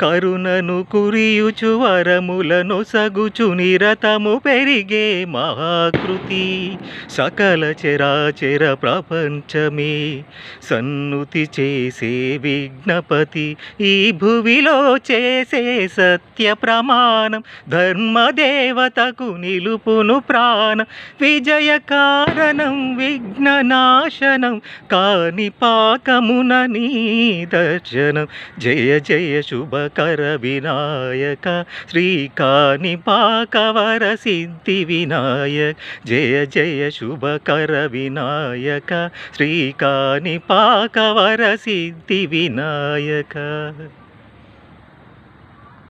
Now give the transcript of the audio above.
కరుణను కురియుచు వరములను సగుచు నిరతము పెరిగే మహాకృతి. సకల చరాచర ప్రపంచమే సన్నుతి చేసే విజ్ఞపతి ఈ భువిలో చేసే సత్య ప్రమాణం ధర్మదేవతకు నిలుపును ప్రాణం. విజయ కారణం విఘ్ననాశనం కాని పాకమున నీ దర్శనం. జయ జయ శుభ కర వినాయక శ్రీకాని పాకవర సిద్ధి వినాయక జయ జయ శుభకర వినాయక శ్రీకాని పాకవర సిద్ధి వినాయక